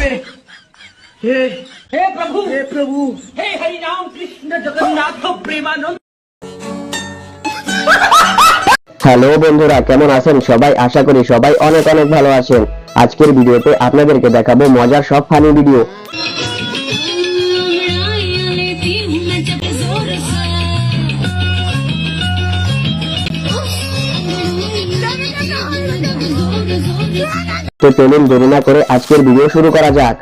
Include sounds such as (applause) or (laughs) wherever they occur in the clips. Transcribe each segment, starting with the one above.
पे हे हे प्रभु हे प्रभु हे हरि राम कृष्ण जगन्नाथ प्रेमानंद হ্যালো বন্ধুরা কেমন আছেন সবাই আশা করি সবাই অনেক অনেক ভালো আছেন আজকের ভিডিওতে আপনাদেরকে দেখাবো মজার সব ফানি ভিডিও তো চলুন দেরি না করে আজকের ভিডিও শুরু করা যাক।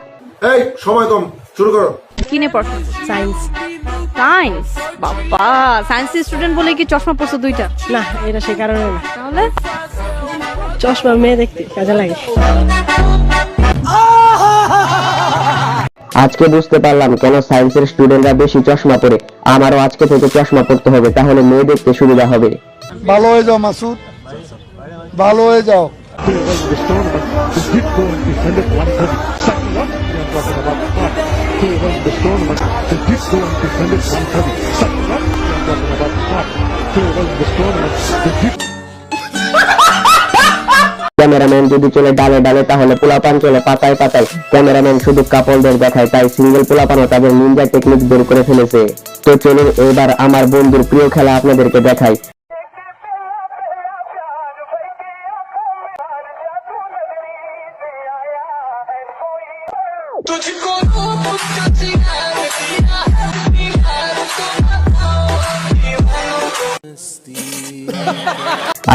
এই সময় কম শুরু করো। কিনে পড়াশোনা সায়েন্স সায়েন্স বাবা সায়েন্স স্টুডেন্ট বলে কি চশমা পড়ছো দুইটা? না এটা সে কারণে না। তাহলে? চশমা মেয়ে দেখতে কাজে লাগে। আজকে বুঝতে পারলাম কেন সায়েন্সের স্টুডেন্টরা বেশি চশমা পরে। আমারও আজকে থেকে চশমা পড়তে হবে তাহলে মেয়ে দেখতে সুবিধা হবে। ভালো হয়ে যাও মাসুদ। ভালো হয়ে যাও। ক্যামেরাম্যান যদি চলে ডালে ডালে, তাহলে পোলাপান চলে পাতায় পাতায়। ক্যামেরাম্যান শুধু কাপড়দের দেখায়, তাই সিঙ্গেল পোলাপানও তাদের নিনজা টেকনিক বের করে ফেলেছে। তো চলুন এবার আমার বন্ধুর প্রিয় খেলা আপনাদেরকে দেখাই।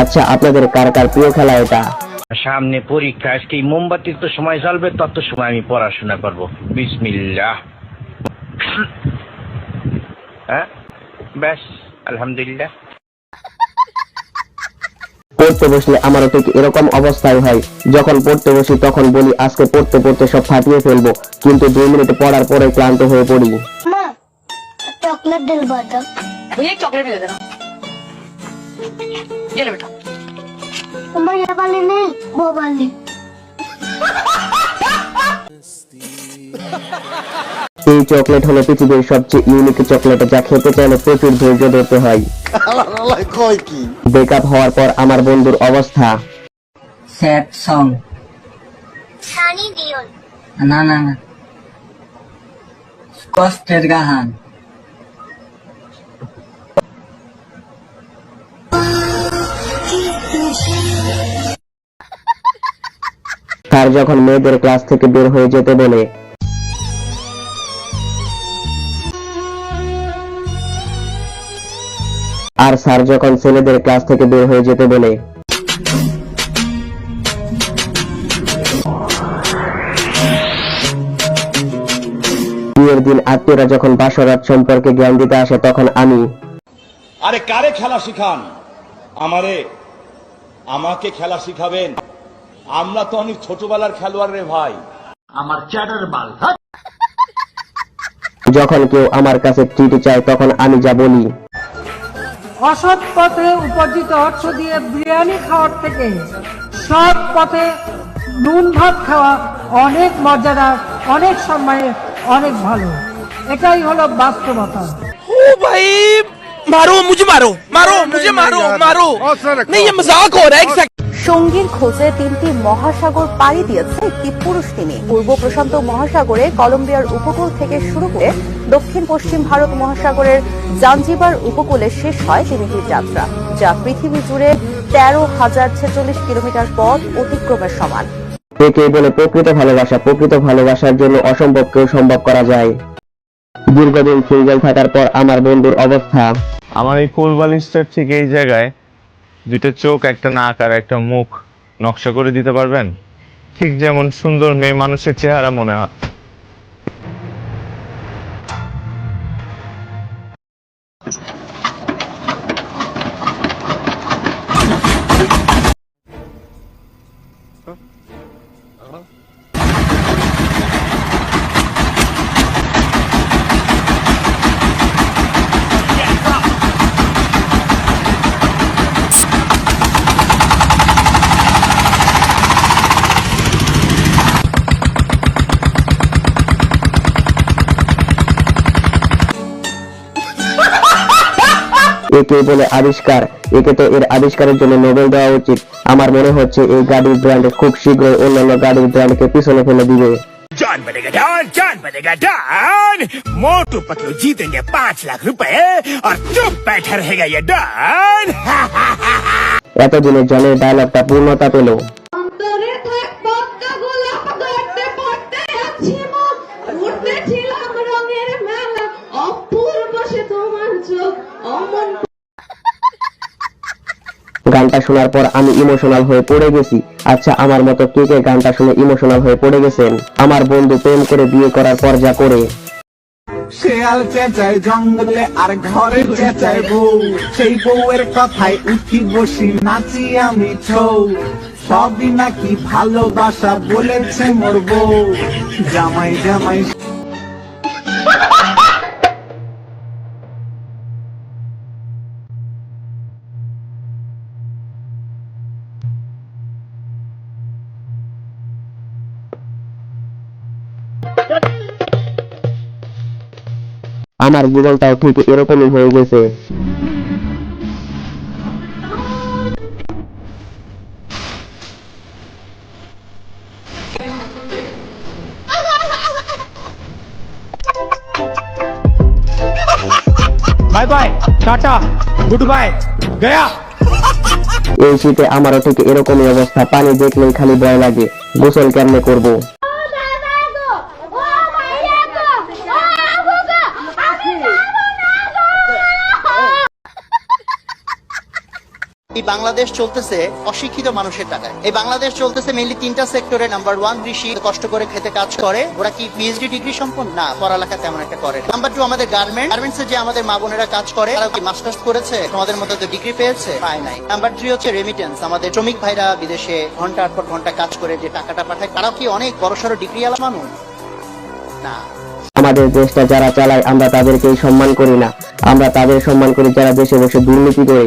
আচ্ছা আপনাদের কার কার প্রিয় খেলা এটা? সামনে পরীক্ষা আজকে মোমবাতির তো সময় চলবে তত সময় আমি পড়াশোনা করব। বিসমিল্লাহ। হ্যাঁ? ব্যাস আলহামদুলিল্লাহ। পড়তে বসলে আমারও ঠিক এরকম অবস্থায় হয়। যখন পড়তে বসি তখন বলি আজকে পড়তে পড়তে সব ফাটিয়ে ফেলব। কিন্তু দুই মিনিট পড়ার পরে ক্লান্ত হয়ে পড়ি। চকলেট দিল বাদাম চকলেট দিল ये ले बेटा मम्मा ये वाली नहीं वो वाली এই চকলেট হলো পৃথিবীর সবচেয়ে ইউনিক চকলেট যা খেতে চাইলে প্রচুর ধৈর্য ধরতে হয় কয় কি ব্রেকআপ হওয়ার পর আমার বন্ধুর অবস্থা স্যাড সং सानी दियोल না না না কষ্টের গাহান তার যখন মেয়েদের ক্লাস থেকে বের হয়ে যেতে বলে, আর স্যার যখন ছেলেদের ক্লাস থেকে বের হয়ে যেতে বলে, বিয়ের দিন আত্মীয়রা যখন বাসরাত সম্পর্কে জ্ঞান দিতে আসে, তখন আমি আরে কারে খেলা শিখান? আমারে, আমাকে খেলা শিখাবেন? আমরা তো অনেক ছোটবেলার খেলোয়াড় রে ভাই যখন কেউ আমার কাছে চিঠি চায় তখন আমি যা বলি অসৎ পথে উপার্জিত অর্থ দিয়ে বিরিয়ানি খাওয়ার থেকে সৎ পথে নুন ভাত খাওয়া অনেক মজাদার অনেক সম্মানের অনেক ভালো এটাই হলো বাস্তবতা ओ भाई मारो मुझे मारो मारो मुझे मारो मारो नहीं ये मजाक हो रहा है एक सेकंड সঙ্গীর খোঁজে তিনটি মহাসাগর পাড়ি দিয়েছে একটি পুরুষ তিনি। পূর্ব প্রশান্ত মহাসাগরে কলম্বিয়ার উপকূল থেকে শুরু করে দক্ষিণ পশ্চিম ভারত মহাসাগরের জাঞ্জিবার উপকূলে শেষ হয় তিমিটির যাত্রা যা পৃথিবী জুড়ে তেরো হাজার ছেচল্লিশ কিলোমিটার পথ অতিক্রমের সমান। একেই বলে প্রকৃত ভালোবাসা প্রকৃত ভালোবাসার জন্য অসম্ভবকেও সম্ভব করা যায়। দীর্ঘদিন সিঙ্গেল থাকার পর আমার বন্ধুর অবস্থা। আমার এই কোলবালিশটার থেকে এই জায়গায় দুইটা চোখ, একটা নাক আর একটা মুখ নকশা করে দিতে পারবেন? ঠিক যেমন সুন্দর মেয়ে মানুষের চেহারা মনে হয়। একে বলে আবিষ্কার একে তো এর আবিষ্কারের জন্য নোবেল দেওয়া উচিত আমার মনে হচ্ছে এই গাড়ির ব্র্যান্ড খুব শীঘ্রই অন্যান্য গাড়ির ব্র্যান্ডকে পিছনে ফেলে দিবে जान बनेगा डॉन जान बनेगा डॉन मोटू पतलू जीतेंगे पाँच लाख रुपए और चुप बैठा रहेगा ये डॉन (laughs) এতদিনে জনের ডায়লগটা পূর্ণতা পেল গানটা শোনার পর আমি ইমোশনাল হয়ে পড়ে গেছি। আচ্ছা আমার মতো কে কে গানটা শুনে ইমোশনাল হয়ে পড়ে গেছেন? আমার বন্ধু প্রেম করে বিয়ে করার পর যা করে। শেয়াল চেঁচায় জঙ্গলে আর ঘরে চেঁচায় বউ। সেই বউয়ের কথায় উঠি বসি, নাচি আমি ছৌ। সবই নাকি ভালোবাসা বলেছে মোর বউ। জামাই জামাই আমার গুগলটাও ঠিক এরকমই হয়ে গেছে। টাটা গুড এই শীতে আমারও ঠিক এরকমই অবস্থা পানি দেখলেই খালি ভয় লাগে গোসল কেমনে করব? এই বাংলাদেশ চলতেছে অশিক্ষিত মানুষের টাকায়। এই বাংলাদেশ চলতেছে মেইনলি তিনটা সেক্টরে নাম্বার ওয়ান কৃষি, কষ্ট করে খেতে কাজ করে। ওরা কি পিএইচডি ডিগ্রি সম্পন্ন? না, পড়ালেখা তেমন একটা করে নাম্বার টু আমাদের গার্মেন্ট গার্মেন্টস যে আমাদের মা বোনেরা কাজ করে তারা কি মাস্টার্স করেছে? তোমাদের মধ্যে তো ডিগ্রি পেয়েছে? পায় নাই। নাম্বার থ্রি হচ্ছে রেমিটেন্স আমাদের শ্রমিক ভাইরা বিদেশে ঘণ্টার পর ঘণ্টা কাজ করে যে টাকাটা পাঠায়, তারাও কি অনেক বড় বড়সড় ডিগ্রি আলা মানুষ? না। আমাদের দেশটা যারা চালায়, আমরা তাদেরকেই সম্মান করি না। আমরা তাদের সম্মান করি যারা দেশে বসে দুর্নীতি করে।